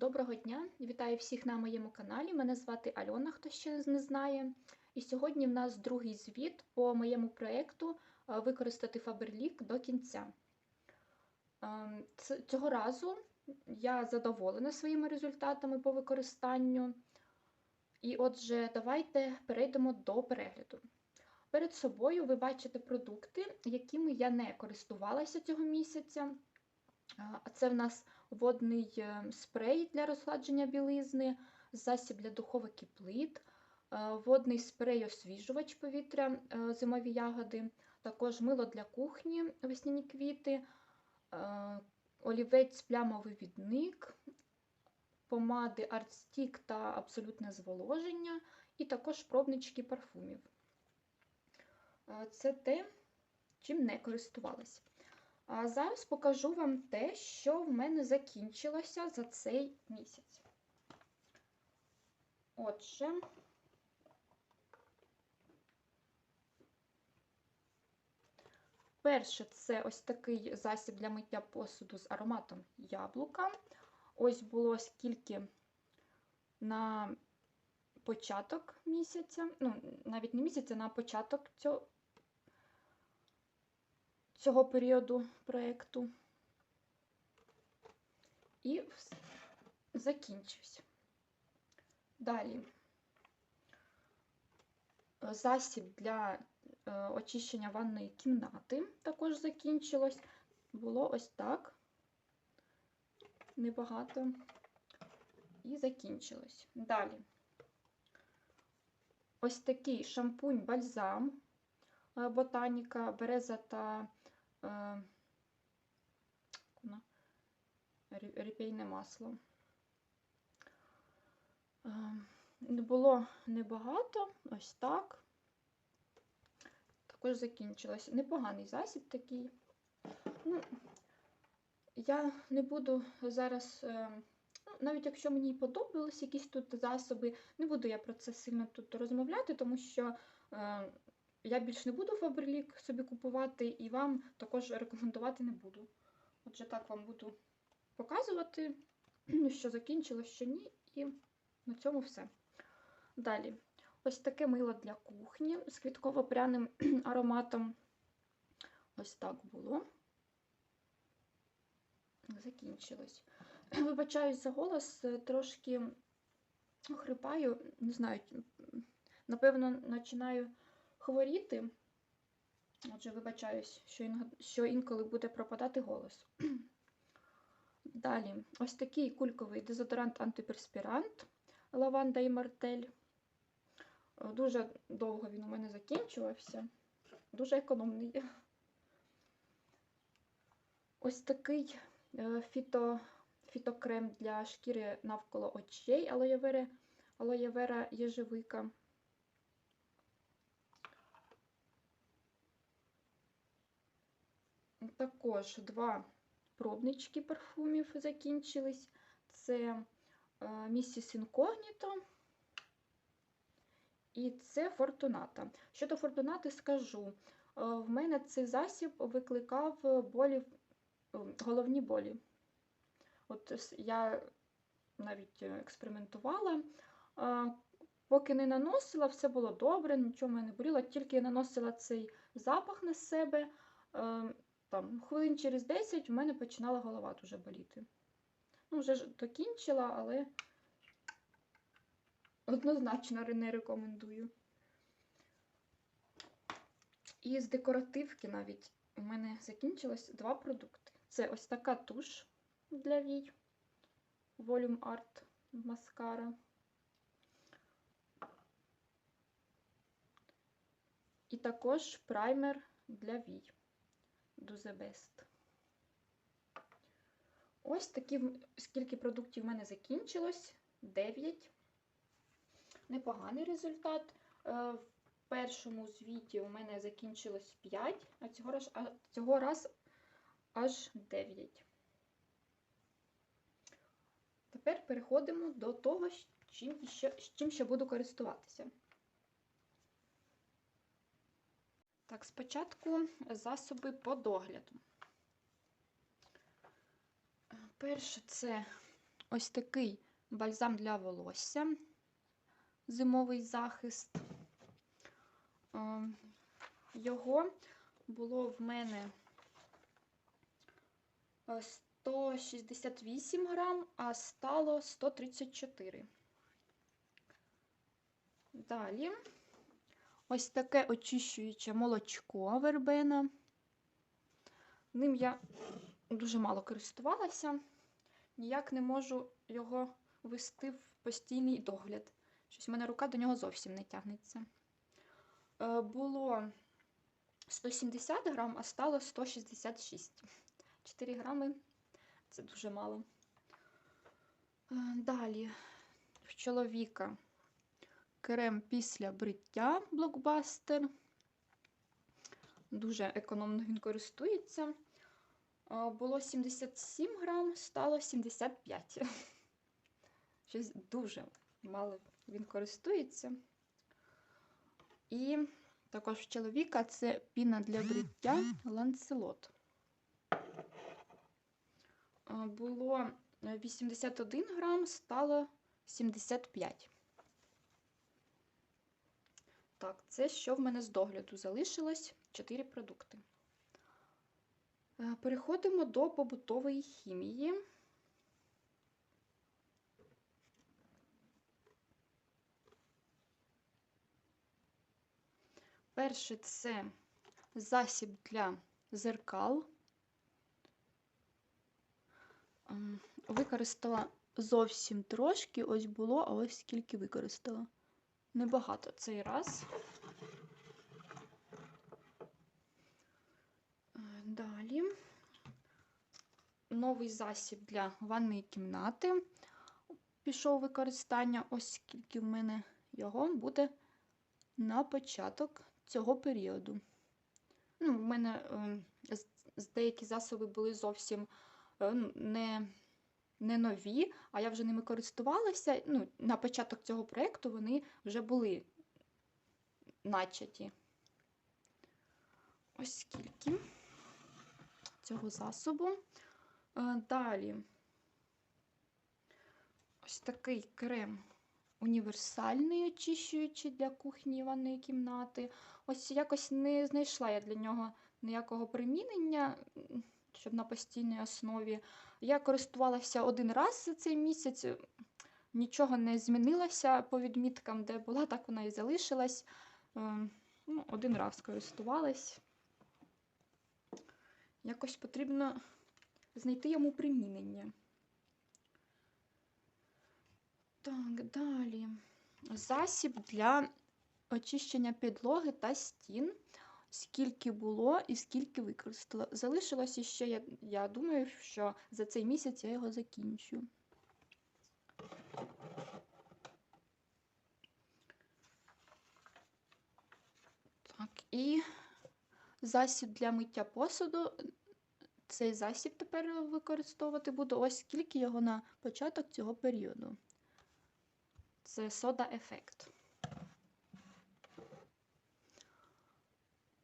Доброго дня! Вітаю всіх на моєму каналі. Мене звати Альона, хто ще не знає. І сьогодні в нас другий звіт по моєму проєкту е, Використати Faberlic до кінця. Ем, Цього разу я задоволена своїми результатами по використанню. І отже, давайте перейдемо до перегляду. Перед собою ви бачите продукти, якими я не користувалася цього місяця. А це в нас водний е, спрей для розгладження білизни, засіб для духовок і плит, е, водний спрей освіжувач повітря, е, зимові ягоди, також мило для кухні, весняні квіти, олівець плямовий відник, помади Артстік та абсолютне зволоження, і також пробнички парфумів. Це те, чим не користувалася. А зараз покажу вам те, що в мене закінчилося за цей місяць. Отже, перше це ось такий засіб для миття посуду з ароматом яблука. Ось було скільки на початок місяця, ну, навіть не місяця, на початок цього цього періоду проєкту. І закінчився. Далі засіб для е, очищення ванної кімнати також закінчилось. Було ось так. Небагато. І закінчилось. Далі. Ось такий шампунь-бальзам е, ботаніка, береза та е, воно, рі- ріпейне масло. Е, не було небагато, ось так. Також закінчилось. Непоганий засіб такий. Ну, я не буду зараз, е, ну, навіть якщо мені подобались якісь тут засоби, не буду я про це сильно тут розмовляти, тому що я більш не буду Фаберлік собі купувати і вам також рекомендувати не буду. Отже, так вам буду показувати, що закінчилось, що ні, і на цьому все. Далі, ось таке мило для кухні з квітково-пряним ароматом. Ось так було. Закінчилось. Вибачаюсь за голос, трошки хрипаю, не знаю, напевно, починаю хворіти. Отже, вибачаюсь, що, інколи буде пропадати голос. Далі, ось такий кульковий дезодорант-антиперспірант лаванда і мартель. Е, Дуже довго він у мене закінчувався. Дуже економний. Ось такий е, фіто, фітокрем для шкіри навколо очей алоєвери, алоєвера єжевика. Також два пробнички парфумів закінчились. Це Місіс Інкогніто і це Фортуната. Щодо Фортунати скажу, е, в мене цей засіб викликав болі, е, головні болі. От я навіть е, експериментувала. Е, Поки не наносила, все було добре, нічого мене не боліло, тільки я наносила цей запах на себе. Там, хвилин через 10 в мене починала голова дуже боліти. Ну, вже ж докінчила, але однозначно не рекомендую. І з декоративки навіть у мене закінчилось два продукти. Це ось така туш для вій Volume Art маскара. І також праймер для вій The Best. Ось такі, скільки продуктів в мене закінчилось. 9. Непоганий результат. Е, В першому звіті у мене закінчилось 5, а цього раз, а цього раз аж 9. Тепер переходимо до того, з чим з чим ще буду користуватися. Так, спочатку засоби по догляду. Перше це ось такий бальзам для волосся, зимовий захист. Е, Його було в мене е, 168 грам, а стало 134. Далі ось таке очищуюче молочко вербена. Ним я дуже мало користувалася, ніяк не можу його ввести в постійний догляд. Щось в мене рука до нього зовсім не тягнеться. Е, Було 170 грам, а стало 166. 4 грами це дуже мало. Е, Далі в чоловіка крем після бриття блокбастер. Дуже економно він користується. Було 77 грам, стало 75. Щось дуже мало він користується. І також в чоловіка це піна для бриття ланцелот. Було 81 грам, стало 75. Так, це що в мене з догляду залишилось 4 продукти. Е, Переходимо до побутової хімії. Перше це засіб для зеркал. Ем, Використала зовсім трошки, ось було, а ось скільки використала. Небагато цей раз. Е, Далі новий засіб для ванної кімнати. Пішов використання, ось скільки в мене його буде на початок цього періоду. Ну, в мене е, деякі засоби були зовсім е, ну, не, не нові, а я вже ними користувалася. Ну, на початок цього проєкту вони вже були начаті. Ось скільки цього засобу. Е, Далі ось такий крем універсальний очищуючий для кухні ванної кімнати. Ось якось не знайшла я для нього ніякого примінення, щоб на постійній основі. Я користувалася один раз за цей місяць, нічого не змінилося по відміткам, де була, так вона і залишилась. Е, Ну, один раз користувалась. Якось потрібно знайти йому примінення. Так, далі. Засіб для очищення підлоги та стін. Скільки було і скільки використала. Залишилося ще, я, я думаю, що за цей місяць я його закінчу. Так, і засіб для миття посуду. Цей засіб тепер використовувати буду. Ось скільки його на початок цього періоду. Це сода ефект.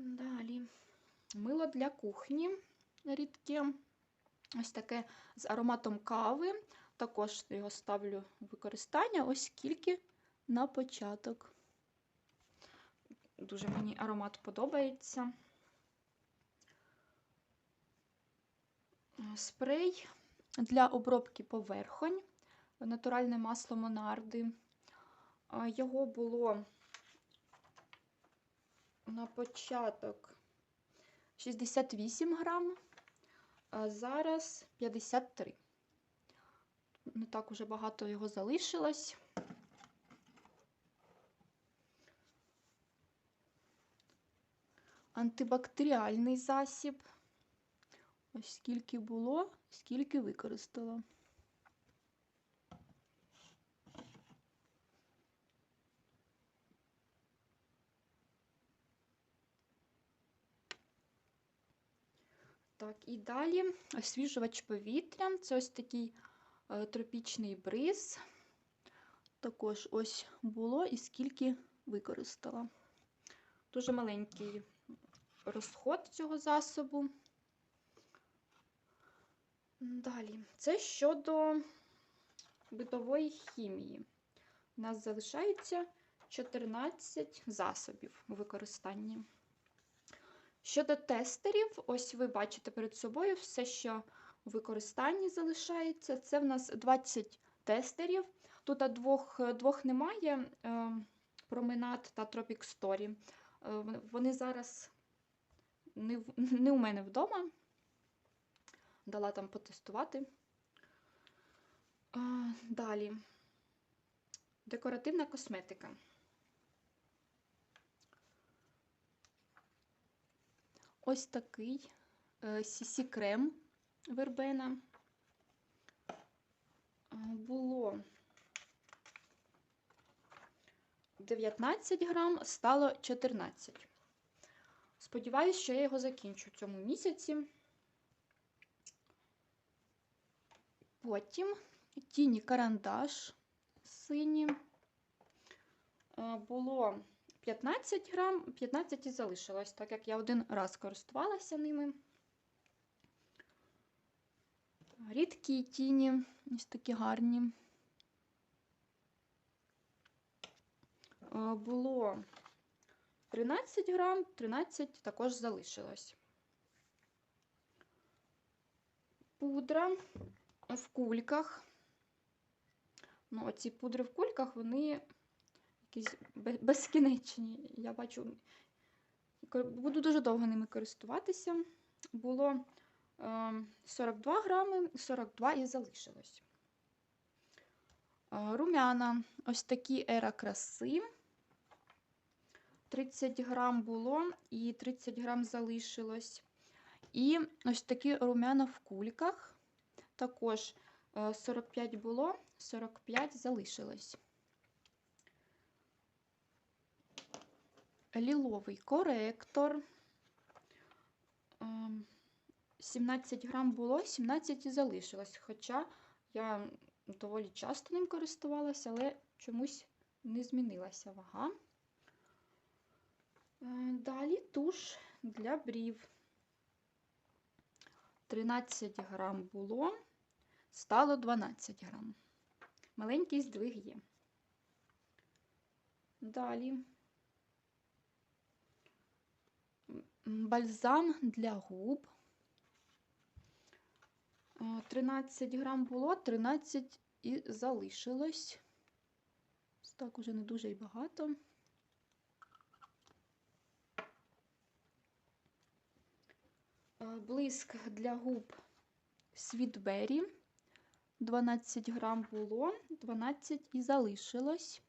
Далі. Мило для кухні рідке. Ось таке з ароматом кави. Також його ставлю в використання. Ось скільки на початок. Дуже мені аромат подобається. Спрей для обробки поверхонь. Натуральне масло Монарди. Його було на початок 68 грам, а зараз 53. Не так уже багато його залишилось. Антибактеріальний засіб. Ось скільки було, скільки використала. Так, і далі освіжувач повітря. Це ось такий е, тропічний бриз. Також ось було і скільки використала. Дуже маленький розход цього засобу. Далі, це щодо битової хімії. У нас залишається 14 засобів у використанні. Щодо тестерів, ось ви бачите перед собою все, що у використанні залишається. Це в нас 20 тестерів. Тут двох, двох немає: е, Променад та Tropic Story. Е, Вони зараз не, не у мене вдома. Дала там потестувати. Далі. Декоративна косметика. Ось такий Сісі крем вербена. Було 19 грам, стало 14. Сподіваюсь, що я його закінчу в цьому місяці. Потім тіні карандаш сині. Е, Було 15 грам, 15 і залишилось, так як я один раз користувалася ними. Рідкі тіні, ось такі гарні. Е, Було 13 грам, 13 також залишилось. Пудра в кульках. Ну, оці пудри в кульках, вони якісь безкінечні. Я бачу, буду дуже довго ними користуватися. Було е, 42 грами, 42 і залишилось. Е, Румяна. Ось такі ера краси. 30 грам було і 30 грам залишилось. І ось такі румяна в кульках. Також е, 45 було, 45 залишилось. Ліловий коректор. Ем, 17 грам було, 17 і залишилось. Хоча я доволі часто ним користувалася, але чомусь не змінилася вага. Е, Далі туш для брів. 13 грам було, стало 12 грам. Маленький здвиг є. Далі бальзам для губ. Е, 13 грам було, 13 і залишилось. Так уже не дуже і багато. Е, Блиск для губ Світбері. 12 грам було, 12 і залишилось.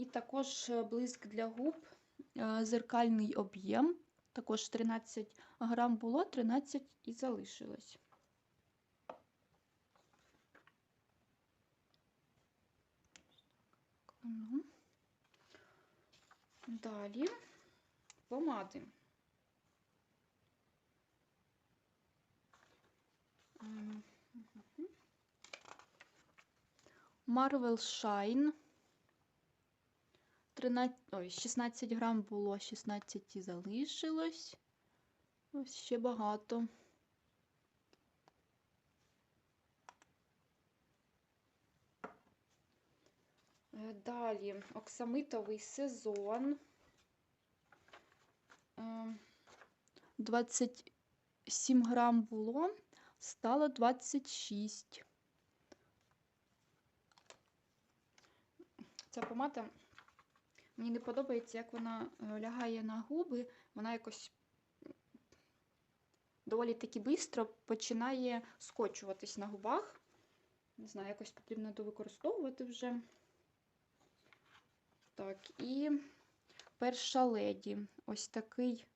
І також е, блиск для губ, е, зеркальний об'єм. Також 13 грам було, 13 і залишилось. Ну. Далі помади. Marvel Shine. 13, ой, 16 грам було, 16 і залишилось. Ось ще багато. Е, Далі оксамитовий сезон. Е, 27 грам було, стало 26. Ця помада мені не подобається, як вона е, лягає на губи. Вона якось доволі таки швидко починає скочуватись на губах. Не знаю, якось потрібно довикористовувати вже. Так, і перша леді. Ось такий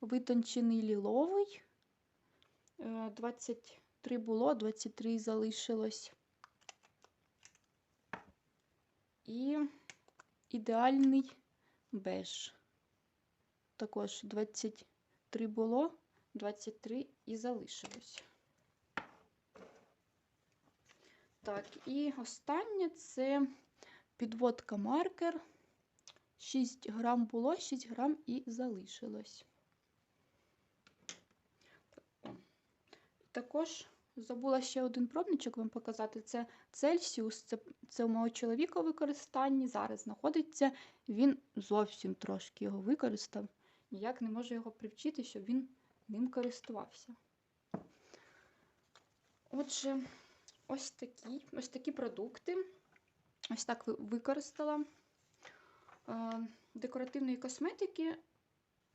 витончений ліловий. Е, 23 було, 23 залишилось. І ідеальний беж. Також 23 було, 23 і залишилось. Так, і останнє це підводка маркер. 6 грам було, 6 грам і залишилось. також забула ще один пробничок вам показати. Це Цельсіус. Це, це у мого чоловіка у використанні. Зараз знаходиться. Він зовсім трошки його використав. Ніяк не можу його привчити, щоб він ним користувався. Отже, ось такі, ось такі продукти. Ось так використала. Е, Декоративної косметики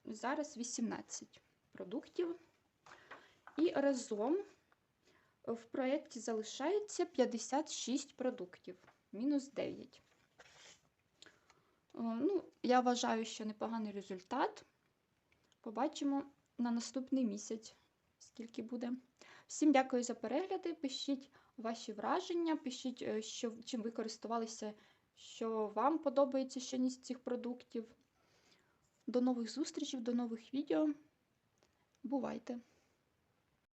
зараз 18 продуктів. І разом в проєкті залишається 56 продуктів, мінус 9. Е, Ну, я вважаю, що непоганий результат. Побачимо на наступний місяць, скільки буде. Всім дякую за перегляди. Пишіть ваші враження, пишіть, е, що, чим ви користувалися, що вам подобається ще із цих продуктів. До нових зустрічей, до нових відео. Бувайте!